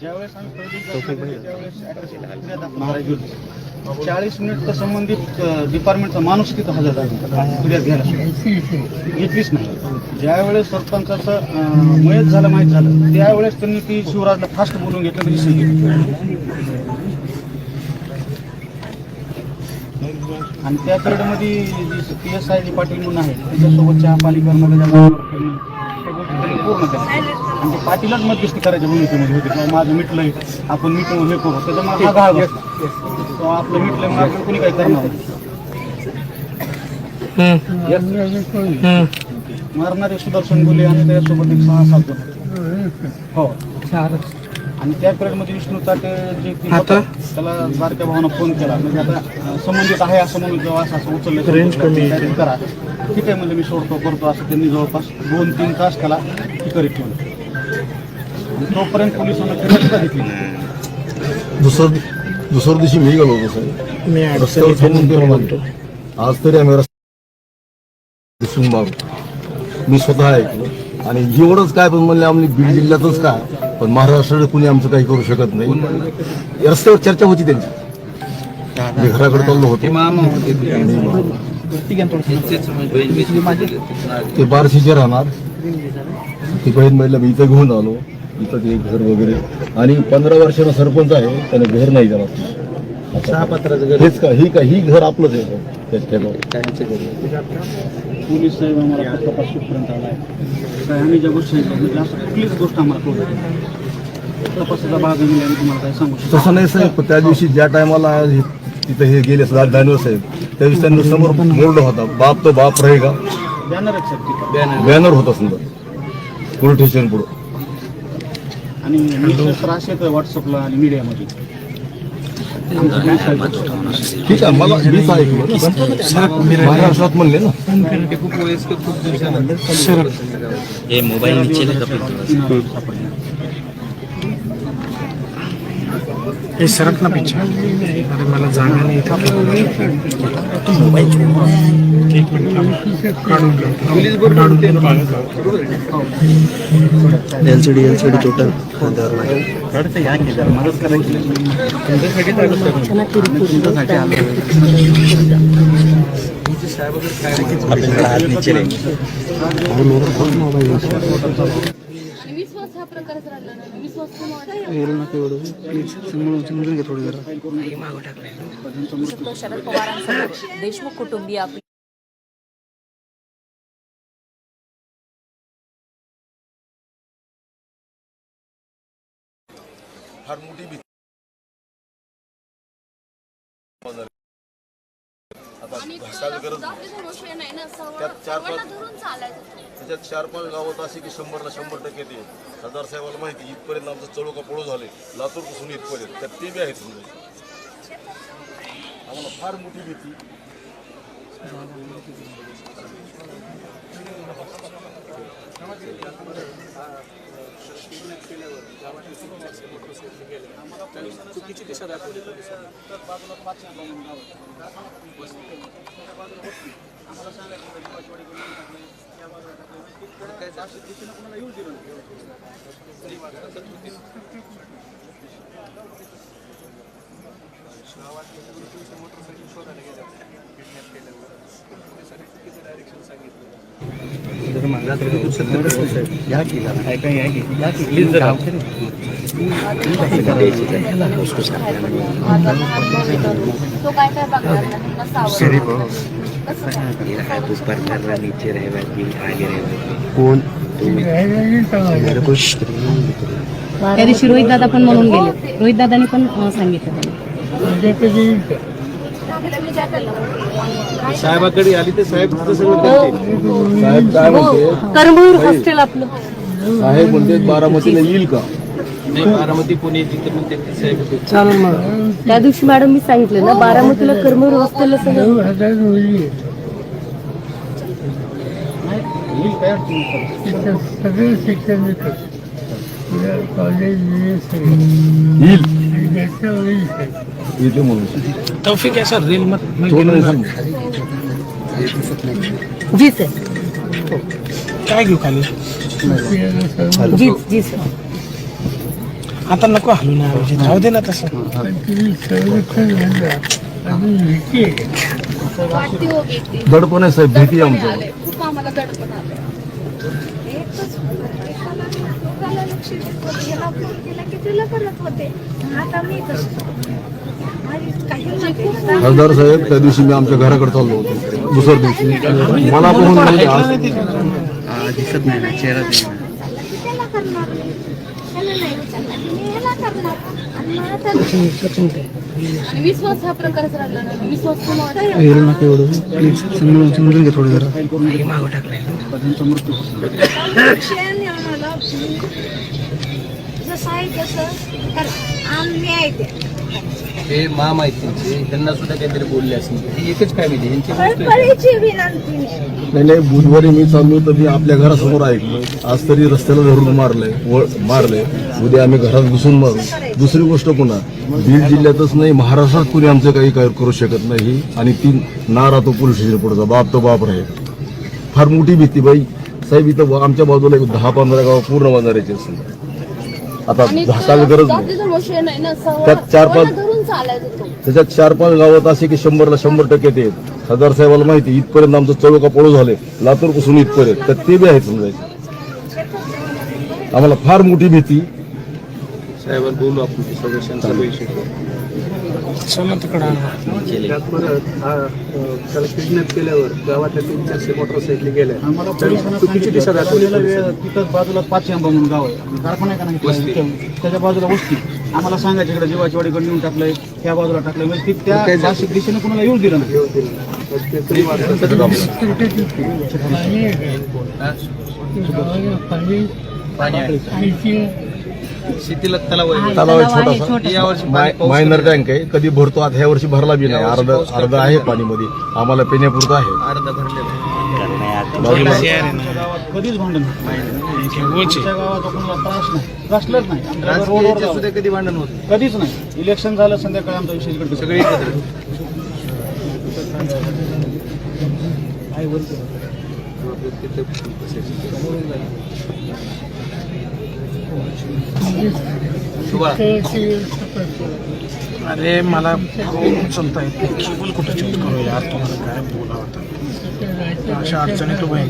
ज्यावेळेस आम्ही त्यावेळेस. चाळीस मिनिट तर संबंधित डिपार्टमेंटचा माणूस तिथं हजर पुण्यात घ्यायला. घेतलीच नाही. ज्यावेळेस सरपंचाचं मयत झालं माहीत झालं त्यावेळेस त्यांनी ती शिवराजला फास्ट बोलून घेतलं तरी सही घेतली आणि त्या पिरियडमध्ये P S I G Patil म्हणून आहे त्याच्यासोबतच्या पालिकांमध्ये त्या गोष्टी त्यांनी पूर्ण आणि ते पाटीलच मध्यस्थी करायच्या भूमिकेमध्ये होते. किंवा माझं मिटलंय. आपण मिटून हे करू. त्याच्यामुळे हा घाळ बसला किंवा आपलं मिटलंय मग आपण कोणी काही करणार नाही. मारणारे सुदर्शन गुले आणि त्याच्यासोबत एक सहा सात जण. हो. आणि त्या पिरियडमध्ये विष्णू चाटे जे होता, त्याला बारक्या भावानं फोन केला. म्हणजे आता संबंधित आहे असं म्हणून जेव्हा असं असं उचललं रेंज कमी करा. ठीक आहे म्हणजे मी सोडतो करतो असं त्यांनी जवळपास दोन तीन तास त्याला हे करीत ठेवलं आणि तोपर्यंत पोलिसांना सुद्धा घेतली दुसऱ्या दिवशी मी गेलो होतो साहेब मी रस्त्यावर गेलो म्हणतो आज तरी आम्ही रस्ते दिसून मी स्वतः ऐकलो. आणि एवढंच काय पण म्हणले आम्ही बीड जिल्ह्यातच काय पण महाराष्ट्राला कुणी आमचं काही करू शकत नाही. रस्त्यावर चर्चा होती त्यांची. मी घराकडे चाललो होतो. ते बारशीचे राहणार. ती बहीण महिला मी इथं घेऊन आलो. इथं ते घर वगैरे. आणि पंधरा वर्षानं सरपंच आहे त्याने घर नाही दिला. हेच का ही का ही घर आपलंच आहे. त्याच्या पोलीस साहेब आम्हाला फक्त आला आहे काय आम्ही ज्या गोष्टी सांगितल्या, असं कुठलीच गोष्ट आम्हाला कळू शकत तपासाचा भाग आहे आम्ही तुम्हाला काय सांगू शकतो तसं नाही साहेब. पण त्या दिवशी ज्या टायमाला तिथं हे गेले दानवे साहेब त्या दिवशी त्यांनी समोर बोर्ड होता. बाप तो बाप रहेगा बॅनर आहेत सर तिथं. बॅनर होता समजा. पोलीस स्टेशन पुढं? आणि तर असे येतं व्हॉट्सअपला आणि मीडियामध्ये ठीक आहे मला मीच ऐकलं महाराष्ट्रात म्हणले ना हे मोबाईल नीचे लगा पे हे सरक ना पीछे अरे मला जागा नाही इथं. घेऊ. एलसीडी एलसीडी टोटल आपल्याकडे हात नीचे रहेंगे हा प्रकारच राहिला नाही विश्वास कोणावर शकतो शरद पवारांसह देशमुख कुटुंबीय आपली. फार मोठी भीती. सर्वांना धरून चालायचं त्याच्यात चार पाच गावात असे की शंभरला शंभर टक्के ते सरदार साहेबाला माहिती इथपर्यंत आमचं चळोका पळू झाले लातूरपासून इथपर्यंत त्यात ते बी आहेत समजा आम्हाला फार मोठी भीती या की जरा काय काय शोधायला गेल्या किडनॅप केल्यावर प्लीज तो काय काय बघणार नाही नसावं ऊपर कर रहा नीचे रहेगा कि आगे रहेगा कोण? मेरे को त्या दिवशी रोहित दादा पण म्हणून गेले. रोहित दादानी पण सांगितलं साहेबाकडे आली ते साहेब तिथं सगळं करतील. साहेब काय म्हणते? करमूर हॉस्टेल आपलं. साहेब म्हणते बारामतीला येईल का? बारामती पुणे तिथे मग ते साहेब चालेल मग. त्या दिवशी मॅडम मी सांगितलं ना बारामतीला करमूर हॉस्टेलला सगळं येईल काय अडचण नाही. सगळे शिक्षण देतात कॉलेज येईल. येते म्हणून तौफिक आहे सर रील मध्ये तो नाही सांग जीच आहे काय घेऊ खाली? जीच जी सर आता नको हलू ना राहू दे ना तसं. दडपण आहे साहेब भीती आमचं आलंय. खूप आम्हाला दडपण आलंय एकच एकाला दोघाला लक्ष देत होते ह्याला फोन केला की तुला करत होते? आता मी कसं आणि काही माहिती नाही. खासदार साहेब त्या दिवशी मी आमच्या घराकडे चाललो होतो. दुसऱ्या दिवशी. मला पाहून म्हणजे आज दिसत नाही ना चेहरा दिसत नाही. की त्याला करणार मी. त्याला नाही विचारलं की मी ह्याला करणार आणि मला तर आणि विश्वास हा प्रकारच राहिला नाही. विश्वास कोणावर मागं टाकलंय त्यांचा मृत्यू होतो. शिक्षण आम्हाला जसं आहे तसं तर आम्ही आहे ते हे महामाहितीचे त्यांना सुद्धा काहीतरी बोलले असतील ही एकच फॅमिली यांची विनंती. नाही नाही बुधवारी मी चाललो तर मी आपल्या घरासमोर ऐकलं आज तरी रस्त्याला धरून मारलंय वळ मारलंय उद्या आम्ही घरात घुसून मारू. दुसरी गोष्ट पुन्हा बीड जिल्ह्यातच नाही महाराष्ट्रात कुणी आमचं काही काय करू शकत नाही. आणि ती ना राहतो पोलीस स्टेशन पुढचा बाप तो बाप राहील फार मोठी भीती बाई. साहेब इथं आमच्या बाजूला एक दहा पंधरा गाव पूर्ण बांधारायचे असेल आता आणि धाकायला गरज नाही. त्यात चार पाच- त्याच्यात चार पाच गावात असे की शंभरला शंभर टक्के ते. खासदार साहेबाला माहिती इथपर्यंत आमचं चळोका पळू झाले. लातूरपासून इथपर्यंत. तर ते बी आहेत समजायचे. आम्हाला फार मोठी भीती. साहेबांवर बोलू आपण चला तिकडं आणा. त्याला किडनॅप केल्यावर गावातल्या तीन चारशे मोटरसायकली गेल्या तिथं बाजूला पाच आंबा म्हणून गाव आहे आपलं कारखाना आहे का नाही तिथं? त्याच्या बाजूला वस्ती आम्हाला सांगायचं इकडे जीवाची वाडीकडे नेऊन टाकलंय त्या बाजूला टाकलंय म्हणजे ती त्या नाशिक दिशेने कोणाला येऊ दिलं नाही पाणी शेतीला तलाव आहे. तलाव छोटासा. यावर्षी माय- मायनर टँक आहे. कधी भरतो आता ह्या वर्षी भरला बी नाही. अर्ध अर्ध आहे. पाणीमध्ये. आम्हाला पिण्यापुरतं आहे. अर्धा भरलेला कधी भांडण होत कधीच नाही. इलेक्शन झालं संध्याकाळी आमचा विषय इकडे सगळे एकत्र. शुभा. अरे मला उचलता येत. नाही केबल कुठं चेंज करू यार? तुम्हाला काय बोलावं आता? अशा अडचणीत उभं आहे.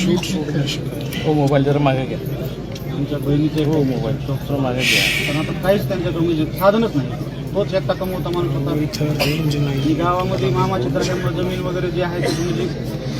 शूट हो मोबाईल जरा मागे घ्या. आमच्या बहिणीचे हो मोबाईल. डॉक्टर मागे घ्या. पण आता काहीच त्यांच्याकडे म्हणजे साधनच नाही. तोच एकटा कमवता माणूस होता. आणि गावामध्ये मामाच्या तर्फे जमीन वगैरे जे आहे ते म्हणजे